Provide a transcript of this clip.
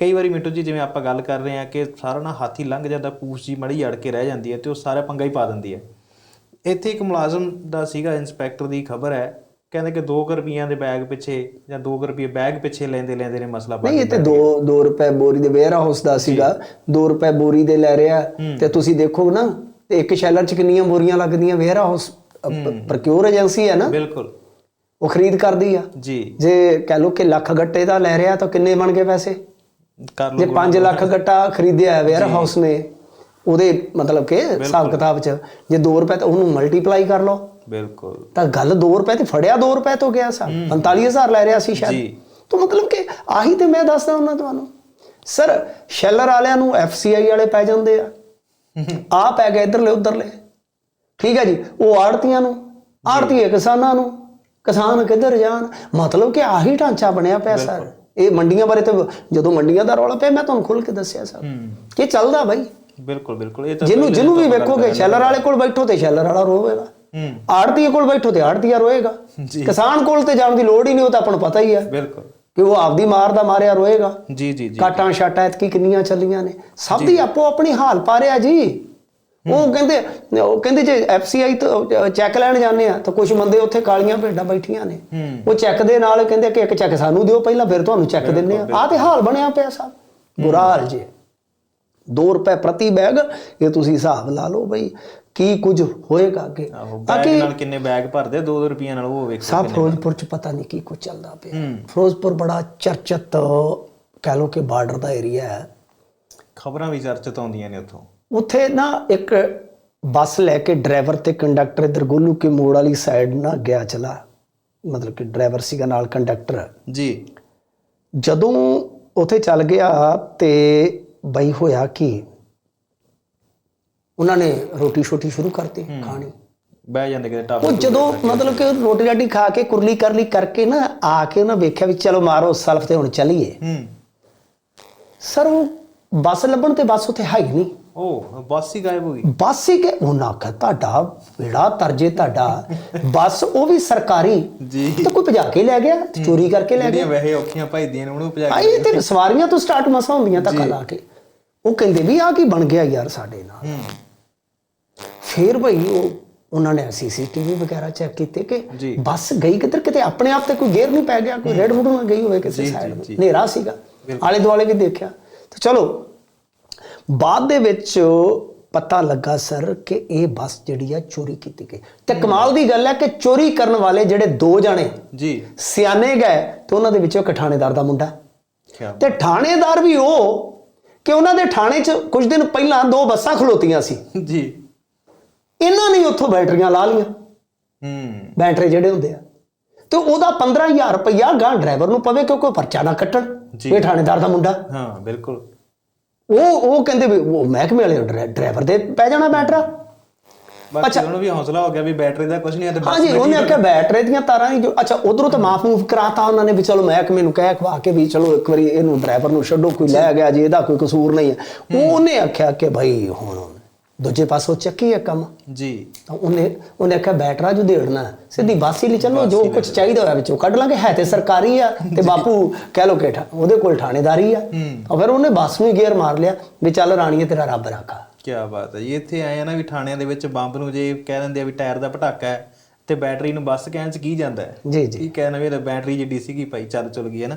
ਕਈ ਵਾਰੀ ਮਿੰਟੂ ਜੀ ਜਿਵੇਂ ਆਪਾਂ ਗੱਲ ਕਰ ਰਹੇ ਹਾਂ ਕਿ ਸਾਰਾ ਨਾ ਹਾਥੀ ਲੰਘ ਜਾਂਦਾ ਪੂਛ ਜੀ ਮੜੀ ਅੜ ਕੇ ਰਹਿ ਜਾਂਦੀ ਹੈ ਤੇ ਉਹ ਸਾਰਾ ਪੰਗਾ ਹੀ ਪਾ ਦਿੰਦੀ ਹੈ। ਇੱਥੇ ਇੱਕ ਮੁਲਾਜ਼ਮ ਦਾ ਸੀਗਾ ਇੰਸਪੈਕਟਰ ਦੀ ਖਬਰ ਹੈ ਕਹਿੰਦੇ ਕਿ 2 ਰੁਪਈਆਂ ਦੇ ਬੈਗ ਪਿੱਛੇ ਜਾਂ 2 ਰੁਪਏ ਬੈਗ ਪਿੱਛੇ ਲੈਂਦੇ ਲੈਂਦੇ ਨੇ ਮਸਲਾ ਬਣ ਨਹੀਂ ਇਹ ਤੇ 2 2 ਰੁਪਏ ਬੋਰੀ ਦੇ ਵੇਅਰ ਹਾਊਸ ਦਾ ਸੀਗਾ 2 ਰੁਪਏ ਬੋਰੀ ਦੇ ਲੈ ਰਿਹਾ ਤੇ ਤੁਸੀਂ ਦੇਖੋ ਨਾ ਇੱਕ ਸ਼ੈਲਰ ਚ ਕਿੰਨੀਆਂ ਬੋਰੀਆਂ ਲੱਗਦੀਆਂ ਵੇਅਰ ਹਾਊਸ ਪ੍ਰਕਿਉਰ ਏਜੰਸੀ ਹੈ ਨਾ? ਬਿਲਕੁਲ। ਉਹ ਖਰੀਦ ਕਰਦੀ ਆ। ਜੀ। ਜੇ ਕਹਿ ਲੋ ਕਿ ਲੱਖ ਗੱਟੇ ਦਾ ਲੈ ਰਿਹਾ ਤਾਂ ਕਿੰਨੇ ਬਣ ਗਏ ਪੈਸੇ? ਕਰ ਜੇ ਲਓ 5 ਲੱਖ ਗੱਟਾ ਖਰੀਦਿਆ ਵੇਅਰ ਹਾਊਸ ਨੇ ਉਹਦੇ ਮਤਲਬ ਕਿ ਹਿਸਾਬ ਕਿਤਾਬ ਚ ਜੇ 2 ਰੁਪਏ ਤਾਂ ਉਹਨੂੰ ਮਲਟੀਪਲਾਈ ਕਰ ਲਓ। ਬਿਲਕੁਲ। ਤਾਂ ਗੱਲ 2 ਰੁਪਏ ਤੇ ਫੜਿਆ 2 ਰੁਪਏ ਤੋਂ ਗਿਆ ਸਾ। 45000 ਲੈ ਰਿਹਾ ਸੀ ਸ਼ਾਇਦ ਜੀ। ਤਾਂ ਮਤਲਬ ਕਿ ਆਹੀ ਤੇ ਮੈਂ ਦੱਸਦਾ ਉਹਨਾਂ ਤੁਹਾਨੂੰ। ਸਰ ਸ਼ੈਲਰ ਵਾਲਿਆਂ ਨੂੰ ਐਫਸੀਆਈ ਵਾਲੇ ਪੈ ਜਾਂਦੇ ਆ। ਆ ਪੈ ਗਏ ਇਧਰਲੇ ਉਧਰਲੇ। ਠੀਕ ਹੈ ਜੀ? ਉਹ ਆੜਤੀਆਂ ਨੂੰ ਆੜਤੀਏ ਕਿਸਾਨਾਂ ਨੂੰ। ਕਿਸਾਨ ਕਿੱਧਰ ਜਾਣ? ਮਤਲਬ ਕਿ ਆਹੀ ਢਾਂਚਾ ਬਣਿਆ ਪਿਆ ਸਰ। ਇਹ ਮੰਡੀਆਂ ਬਾਰੇ ਤਾਂ ਜਦੋਂ ਮੰਡੀਆਂ ਦਾ ਰੌਲਾ ਪਿਆ ਮੈਂ ਤੁਹਾਨੂੰ ਖੁੱਲ ਕੇ ਦੱਸਿਆ ਸਰ। ਇਹ ਚੱਲਦਾ ਬਾਈ। ਬਿਲਕੁਲ ਬਿਲਕੁਲ। ਇਹ ਤਾਂ ਜਿਹਨੂੰ ਜਿਹਨੂੰ ਵੀ ਵੇਖੋਗੇ ਸ਼ੈਲਰ ਵਾਲੇ ਕੋਲ ਬੈਠੋ ਤੇ ਸ਼ੈਲਰ ਵਾਲਾ ਰੋਵੇਗਾ। ਹੂੰ। ਆੜਤੀਏ ਕੋਲ ਬੈਠੋ ਤੇ ਆੜਤੀਆ ਰੋਏਗਾ। ਕਿਸਾਨ ਕੋਲ ਤੇ ਜਾਣ ਦੀ ਲੋੜ ਹੀ ਨਹੀਂ ਉਹ ਤਾਂ ਆਪਾਂ ਨੂੰ ਪਤਾ ਹੀ ਹੈ। ਬਿਲਕੁਲ। ਕਿ ਉਹ ਆਪਦੀ ਮਾਰ ਦਾ ਮਾਰਿਆ ਰੋਏਗਾ। ਜੀ ਜੀ ਜੀ। ਕਾਟਾਂ ਛਾਟਾਂ ਐਤਕੀ ਕਿੰਨੀਆਂ ਚੱਲੀਆਂ ਨੇ। ਸਭ ਦੀ ਆਪੋ ਆਪਣੀ ਹਾਲ ਪਾ ਰਿਆ ਜੀ। ਉਹ ਕਹਿੰਦੇ ਉਹ ਕਹਿੰਦੇ ਜੇ ਐਫਸੀਆਈ ਤੋਂ ਚੈੱਕ ਲੈਣ ਜਾਂਦੇ ਆ ਤਾਂ ਕੁਝ ਬੰਦੇ ਉੱਥੇ ਕਾਲੀਆਂ ਭੇਡਾਂ ਬੈਠੀਆਂ ਨੇ। ਉਹ ਚੈੱਕ ਦੇ ਨਾਲ ਕਹਿੰਦੇ ਕਿ ਇੱਕ ਚੈੱਕ ਸਾਨੂੰ ਦਿਓ ਪਹਿਲਾਂ ਫਿਰ ਤੁਹਾਨੂੰ ਚੈੱਕ ਦਿੰਨੇ ਆ। ਆਹ ਤੇ ਹਾਲ ਬਣਿਆ ਪਿਆ ਸਭ। ਬੁਰਾ ਹਾਲ ਜੀ। 2 ਰੁਪਏ ਪ੍ਰਤੀ ਬੈਗ ਇਹ ਤੁਸੀਂ ਹਿਸਾਬ ਲਾ ਲਓ ਬਈ ਕੀ ਕੁਝ ਹੋਏਗਾ ਅੱਗੇ। ਆਹੋ ਤਾਂ ਬੈਗ ਕਿ ਨਾਲ ਕਿੰਨੇ ਬੈਗ ਭਰਦੇ 2 ਰੁਪਈਆਂ ਨਾਲ ਉਹ ਵੇਖੋ ਸਭ ਫਿਰੋਜ਼ਪੁਰ ਚ ਪਤਾ ਨਹੀਂ ਕੀ ਕੁਝ ਚੱਲਦਾ ਪਿਆ। ਫਿਰੋਜ਼ਪੁਰ ਬੜਾ ਚਰਚਿਤ ਕਹਿ ਲੋ ਕਿ ਬਾਰਡਰ ਦਾ ਏਰੀਆ ਹੈ। ਖਬਰਾਂ ਵੀ ਚਰਚਿਤ ਆਉਂਦੀਆਂ ਨੇ ਉੱਥੋਂ। ਉੱਥੇ ਨਾ ਇੱਕ ਬੱਸ ਲੈ ਕੇ ਡਰਾਈਵਰ ਤੇ ਕੰਡਕਟਰ ਇਧਰ ਗੋਲੂ ਕੇ ਮੋੜ ਵਾਲੀ ਸਾਈਡ ਨਾ ਗਿਆ ਚਲਾ। ਮਤਲਬ ਕਿ ਡਰਾਈਵਰ ਸੀਗਾ ਨਾਲ ਕੰਡਕਟਰ। ਜੀ। ਜਦੋਂ ਉੱਥੇ ਚੱਲ ਗਿਆ ਤੇ ਬਈ ਹੋਇਆ ਕਿ? ਉਹਨਾਂ ਨੇ ਰੋਟੀ ਛੋਟੀ ਸ਼ੁਰੂ ਕਰਤੀ ਖਾਣੀ। ਬਹਿ ਜਾਂਦੇ ਕਿਤੇ ਢਾਬੇ ਉਹ ਜਦੋਂ। ਮਤਲਬ ਕਿ ਰੋਟੀ ਰਾਟੀ ਖਾ ਕੇ ਕੁਰਲੀ ਕਰਲੀ ਕਰਕੇ ਨਾ ਆ ਕੇ ਉਹਨਾਂ ਵੇਖਿਆ ਵੀ ਚਲੋ ਮਾਰੋ ਸਲਫ ਤੇ ਹੁਣ ਚੱਲੀਏ। ਹੂੰ। ਸਰ ਉਹ ਬੱਸ ਲੱਭਣ ਤੇ ਬੱਸ ਉੱਥੇ ਹੈ ਹੀ ਨਹੀਂ। ਉਹ ਬੱਸ ਹੀ ਗਾਇਬ ਹੋ ਗਈ। ਬੱਸ ਹੀ ਕਿ ਉਹਨਾਂ ਆਖਿਆ ਤੁਹਾਡਾ ਬੇੜਾ ਤਰਜੇ ਤੁਹਾਡਾ। ਬੱਸ ਉਹ ਵੀ ਸਰਕਾਰੀ। ਜੀ। ਤੇ ਕੋਈ ਭਜਾ ਕੇ ਲੈ ਗਿਆ ਚੋਰੀ ਕਰਕੇ ਲੈ ਗਿਆ। ਵੈਸੇ ਔਖੀਆਂ ਭਾਈਦੀਆਂ ਨੇ ਉਹਨੂੰ ਭਜਾ ਕੇ ਆਈ ਤੇ ਸਵਾਰੀਆਂ ਤੋਂ ਸਟਾਰਟ ਮਸਾ ਹੁੰਦੀਆਂ ਧੱਕਾ ਲਾ ਕੇ। ਉਹ ਕਹਿੰਦੇ ਵੀ ਆ ਕੀ ਬਣ ਗਿਆ ਯਾਰ ਸਾਡੇ ਨਾਲ। ਫੇਰ ਭਈ ਉਹ ਉਹਨਾਂ ਨੇ ਸੀਸੀਟੀਵੀ ਵਗੈਰਾ ਚੈੱਕ ਕੀਤੇ ਕਿ। ਬੱਸ ਗਈ ਕਿੱਧਰ? ਕਿਤੇ ਆਪਣੇ ਆਪ ਤੇ ਕੋਈ ਗੇਅਰ ਨਹੀਂ ਪੈ ਗਿਆ ਕੋਈ ਰੈਡ ਬੁੱਡ ਨਾ ਗਈ ਹੋਵੇ ਕਿਸੇ ਸਾਈਡ। ਹਨੇਰਾ ਸੀਗਾ। ਆਲੇ ਦੁਆਲੇ ਵੀ ਦੇਖਿਆ। ਤੇ ਚਲੋ ਬਾਅਦ ਦੇ ਵਿੱਚ ਪਤਾ ਲੱਗਾ ਸਰ ਕਿ ਇਹ ਬੱਸ ਜਿਹੜੀ ਆ ਚੋਰੀ ਕੀਤੀ ਗਈ। ਤੇ ਕਮਾਲ ਦੀ ਗੱਲ ਹੈ ਕਿ ਚੋਰੀ ਕਰਨ ਵਾਲੇ ਜਿਹੜੇ ਦੋ ਜਾਣੇ ਜੀ। ਸਿਆਣੇ ਗਏ ਤੇ ਉਹਨਾਂ ਦੇ ਵਿੱਚੋਂ ਇੱਕ ਥਾਣੇਦਾਰ ਦਾ ਮੁੰਡਾ ਤੇ ਥਾਣੇਦਾਰ ਵੀ ਉਹ ਕਿ ਉਹਨਾਂ ਦੇ ਥਾਣੇ 'ਚ ਕੁਝ ਦਿਨ ਪਹਿਲਾਂ ਦੋ ਬੱਸਾਂ ਖਲੋਤੀਆਂ ਸੀ। ਜੀ। ਇਹਨਾਂ ਨੇ ਉੱਥੋਂ ਬੈਟਰੀਆਂ ਲਾ ਲੀਆਂ ਹੂੰ। ਬੈਟਰੀ ਜਿਹੜੇ ਹੁੰਦੇ ਆ। ਤੇ ਉਹਦਾ 15000 ਰੁਪਇਆ ਗਾਂ ਡਰਾਈਵਰ ਨੂੰ ਪਵੇ ਕਿਉਂਕਿ ਉਹ ਪਰਚਾ ਨਾ ਕੱਟਣ। ਇਹ ਥਾਣੇਦਾਰ ਦਾ ਮੁੰਡਾ। ਹਾਂ ਬਿਲਕੁਲ। ਉਹ ਉਹ ਕਹਿੰਦੇ ਵੀ ਉਹ ਮਹਿਕਮੇ ਵਾਲੇ ਡਰਾ- ਡਰਾਈਵਰ ਦੇ ਪੈ ਜਾਣਾ ਬੈਟਰਾ ਬਾਕੀ ਉਹਨੂੰ ਵੀ ਹੌਸਲਾ ਹੋ ਗਿਆ ਵੀ ਬੈਟਰੀ ਦਾ ਕੁਝ ਨਹੀਂ ਹੈ ਤੇ ਹਾਂਜੀ ਉਹਨੇ ਆਖਿਆ ਬੈਟਰੀ ਦੀਆਂ ਤਾਰਾਂ ਹੀ ਜੋ ਅੱਛਾ ਉਧਰੋਂ ਤਾਂ ਮਾਫ ਮੂਫ ਕਰਾਤਾ ਉਹਨਾਂ ਨੇ ਵੀ ਚਲੋ ਮਹਿਕਮੇ ਨੂੰ ਕਹਿ ਖਵਾ ਕੇ ਵੀ ਚਲੋ ਇੱਕ ਵਾਰੀ ਇਹਨੂੰ ਡਰਾਈਵਰ ਨੂੰ ਛੱਡੋ ਕੋਈ ਲੈ ਗਿਆ ਜੀ ਇਹਦਾ ਕੋਈ ਕਸੂਰ ਨਹੀਂ ਹੈ। ਉਹ ਉਹਨੇ ਆਖਿਆ ਕਿ ਭਾਈ ਹੁਣ ਦੂਜੇ ਪਾਸੋਂ ਚੱਕੀ ਹੈ ਕੰਮ। ਜੀ। ਤਾਂ ਉਹਨੇ ਉਹਨੇ ਆਖਿਆ ਬੈਟਰਾ ਜੂ ਦੇੜਨਾ ਸਿੱਧੀ ਬਾਸੀ ਲਈ ਚੱਲੋ ਜੋ ਕੁਝ ਚਾਹੀਦਾ ਹੋਇਆ ਵਿੱਚੋਂ ਕੱਢ ਲਾਂਗੇ। ਹੈ ਤੇ ਸਰਕਾਰੀ ਆ ਤੇ ਬਾਪੂ ਕਹਿ ਲੋ ਕਿ ਉਹਦੇ ਕੋਲ ਥਾਣੇਦਾਰੀ ਆ। ਤਾਂ ਫਿਰ ਉਹਨੇ ਬੱਸ ਨੂੰ ਗੇਅਰ ਮਾਰ ਲਿਆ ਵੀ ਚੱਲ ਰਾਣੀਏ ਤੇਰਾ ਰੱਬ ਰਾਖਾ। ਕੀ ਬਾਤ ਹੈ। ਇੱਥੇ ਆਏ ਆ ਨਾ ਵੀ ਥਾਣਿਆਂ ਦੇ ਵਿੱਚ ਬੰਬ ਨੂੰ ਜੇ ਕਹਿ ਦਿੰਦੇ ਆ ਵੀ ਟਾਇਰ ਦਾ ਪਟਾਕਾ ਹੈ ਤੇ ਬੈਟਰੀ ਨੂੰ ਬੱਸ ਕਹਿਣ ਚ ਕੀ ਜਾਂਦਾ ਹੈ? ਜੀ ਜੀ। ਕੀ ਕਹਿਣਾ ਵੀ ਬੈਟਰੀ ਜਿੱਡੀ ਸੀਗੀ ਭਾਈ ਚੱਲ ਚੁਲ ਗਈ ਹੈ ਨਾ।